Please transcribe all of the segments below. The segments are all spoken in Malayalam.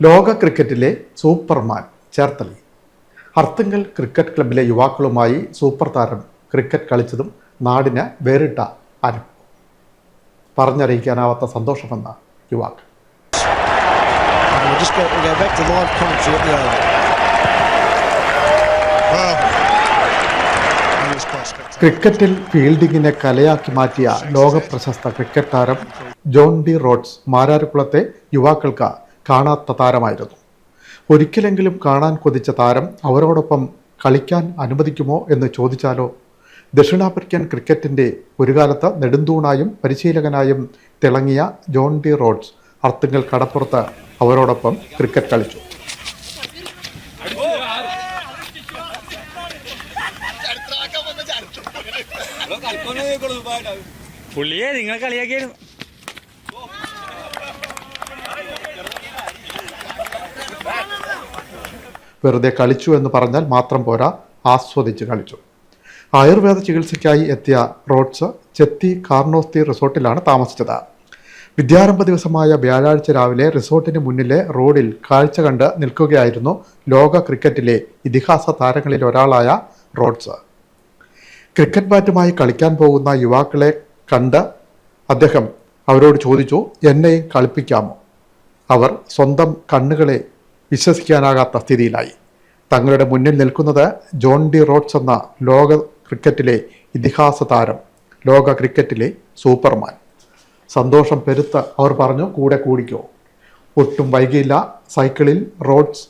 ലോക ക്രിക്കറ്റിലെ സൂപ്പർമാൻ ചേർത്തലി. അർത്തുങ്കൽ ക്രിക്കറ്റ് ക്ലബിലെ യുവാക്കളുമായി സൂപ്പർ താരം ക്രിക്കറ്റ് കളിച്ചതും നാടിന് വേറിട്ട അനുഭവം പറഞ്ഞറിയിക്കാനാവാത്ത സന്തോഷമെന്ന യുവാക്കൾ. ക്രിക്കറ്റിൽ ഫീൽഡിങ്ങിനെ കലയാക്കി മാറ്റിയ ലോക പ്രശസ്ത ക്രിക്കറ്റ് താരം ജോൺ ഡി റോഡ്സ് മാരാരിക്കുളത്തെ യുവാക്കൾക്ക് കാണാത്ത താരമായിരുന്നു. ഒരിക്കലെങ്കിലും കാണാൻ കൊതിച്ച താരം അവരോടൊപ്പം കളിക്കാൻ അനുവദിക്കുമോ എന്ന് ചോദിച്ചാലോ? ദക്ഷിണാഫ്രിക്കൻ ക്രിക്കറ്റിന്റെ ഒരു കാലത്ത് നെടുന്തൂണായും പരിശീലകനായും തിളങ്ങിയ ജോൺ ഡി റോഡ്സ് അർത്തുങ്കൽ കടപ്പുറത്ത് അവരോടൊപ്പം ക്രിക്കറ്റ് കളിച്ചു. പുള്ളിയെ നിങ്ങൾ കളിയാക്കിയായിരുന്നു വെറുതെ കളിച്ചു എന്ന് പറഞ്ഞാൽ മാത്രം പോരാ. ആസ്വദിച്ച് കളിച്ചു. ആയുർവേദ ചികിത്സയ്ക്കായി എത്തിയ റോഡ്സ് ചെത്തി കാർണോസ്തി റിസോർട്ടിലാണ് താമസിച്ചത്. വിദ്യാരംഭ ദിവസമായ വ്യാഴാഴ്ച രാവിലെ റിസോർട്ടിന് മുന്നിലെ റോഡിൽ കാഴ്ച കണ്ട് നിൽക്കുകയായിരുന്നു ലോക ക്രിക്കറ്റിലെ ഇതിഹാസ താരങ്ങളിൽ ഒരാളായ റോഡ്സ്. ക്രിക്കറ്റ് ബാറ്റുമായി കളിക്കാൻ പോകുന്ന യുവാക്കളെ കണ്ട് അദ്ദേഹം അവരോട് ചോദിച്ചു എന്നെയും കളിപ്പിക്കാമോ? അവർ സ്വന്തം കണ്ണുകളെ വിശ്വസിക്കാനാകാത്ത സ്ഥിതിയിലായി. തങ്ങളുടെ മുന്നിൽ നിൽക്കുന്നത് ജോൺ ഡി റോഡ്സ് എന്ന ലോക ക്രിക്കറ്റിലെ ഇതിഹാസ താരം ലോക ക്രിക്കറ്റിലെ സൂപ്പർമാൻ. സന്തോഷം പെരുത്ത് അവർ പറഞ്ഞു കൂടെ കൂടിക്കോ. ഒട്ടും വൈകിയില്ല സൈക്കിളിൽ റോഡ്സ്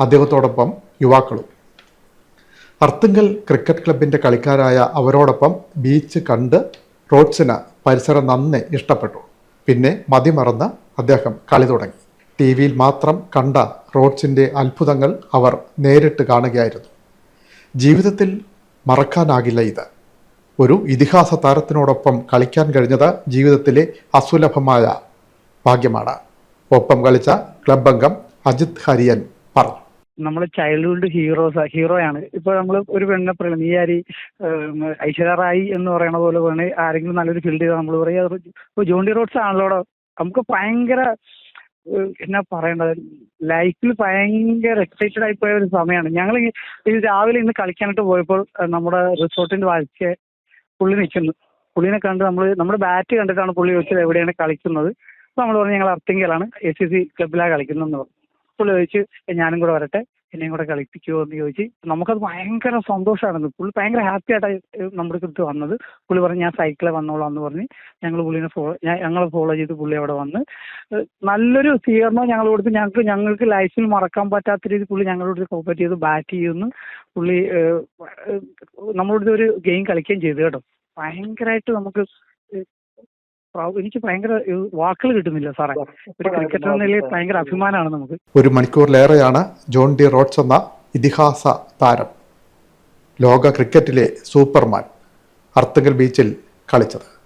അദ്ദേഹത്തോടൊപ്പം യുവാക്കളും. അർത്തുങ്കൽ ക്രിക്കറ്റ് ക്ലബിന്റെ കളിക്കാരായ അവരോടൊപ്പം ബീച്ച് കണ്ട് റോഡ്സിന് പരിസരം നന്നെ ഇഷ്ടപ്പെട്ടു. പിന്നെ മതിമറന്ന് അദ്ദേഹം കളി തുടങ്ങി. ടി വിയിൽ മാത്രം കണ്ട റോഡ്സിന്റെ അത്ഭുതങ്ങൾ അവർ നേരിട്ട് കാണുകയായിരുന്നു. ജീവിതത്തിൽ മറക്കാനാകില്ല ഇത്. ഒരു ഇതിഹാസ താരത്തിനോടൊപ്പം കളിക്കാൻ കഴിഞ്ഞത് ജീവിതത്തിലെ അസുലഭമായ ഭാഗ്യമാണ്. ഒപ്പം കളിച്ച ക്ലബ് അംഗം അജിത് ഹരിയൻ പറഞ്ഞു. നമ്മൾ ചൈൽഡ്ഹുഡ് ഹീറോസ് ഹീറോയാണ് ഇപ്പൊ നമ്മൾ ഒരു പെണ്ണെ പ്രണീയാരി ഐശ്വര്യ റായി എന്ന് പറയുന്ന പോലെ വേണേ ആരെങ്കിലും നല്ലൊരു ഫീൽഡ് ചെയ്താൽ നമ്മൾ പറയുക ജോണ്ടി റോഡ്സ് ആണല്ലോ നമുക്ക് ഭയങ്കര എന്നാ പറയേണ്ടത്? ലൈഫിൽ ഭയങ്കര എക്സൈറ്റഡ് ആയി പോയ ഒരു സമയമാണ്. ഞങ്ങൾ രാവിലെ ഇന്ന് കളിക്കാനായിട്ട് പോയപ്പോൾ നമ്മുടെ റിസോർട്ടിന്റെ വാഴ്ച പുള്ളി നിൽക്കുന്നു. പുള്ളിനെ കണ്ട് നമ്മൾ നമ്മുടെ ബാറ്റ് കണ്ടിട്ടാണ് പുള്ളി ചോദിച്ചത് എവിടെയാണ് കളിക്കുന്നത്. അപ്പോൾ നമ്മൾ പറഞ്ഞു ഞങ്ങൾ അർത്തിങ്കലാണ് എ സി സി ക്ലബിലാണ് കളിക്കുന്നതെന്ന് പറഞ്ഞു. പുള്ളി ചോദിച്ചു ഞാനും കൂടെ വരട്ടെ. എന്നെയും കൂടെ കളിപ്പിക്കുമോ എന്ന് ചോദിച്ചു നമുക്കത് ഭയങ്കര സന്തോഷമായിരുന്നു. പുള്ളി ഭയങ്കര ഹാപ്പി ആയിട്ടാണ് നമ്മുടെ അടുത്ത് വന്നത്. പുള്ളി പറഞ്ഞു ഞാൻ സൈക്കിളിൽ വന്നോളാം എന്ന് പറഞ്ഞ് ഞങ്ങൾ പുള്ളിനെ ഫോളോ ഞങ്ങൾ ഫോളോ ചെയ്ത് പുള്ളി അവിടെ വന്ന് നല്ലൊരു സ്വീകരണം ഞങ്ങൾ ഞങ്ങൾക്ക് ഞങ്ങൾക്ക് ലൈഫിൽ മറക്കാൻ പറ്റാത്ത രീതിയിൽ പുള്ളി ഞങ്ങളോട് കോപ്പറേറ്റ് ചെയ്ത് ബാറ്റ് ചെയ്യുന്നു. പുള്ളി നമ്മളോട് ഒരു ഗെയിം കളിക്കുകയും ചെയ്തു കേട്ടോ. ഭയങ്കരമായിട്ട് നമുക്ക് എനിക്ക് ഭയങ്കര വാക്കുകൾ കിട്ടുന്നില്ല സാറേ. ഒരു ക്രിക്കറ്റർ എന്ന നിലയിൽ ഭയങ്കര അഭിമാനമാണ് നമുക്ക്. ഒരു മണിക്കൂറിലേറെയാണ് ജോൺ ഡി റോഡ്സ് എന്ന ഇതിഹാസ താരം ലോക ക്രിക്കറ്റിലെ സൂപ്പർമാൻ അർത്തുങ്കൽ ബീച്ചിൽ കളിച്ചത്.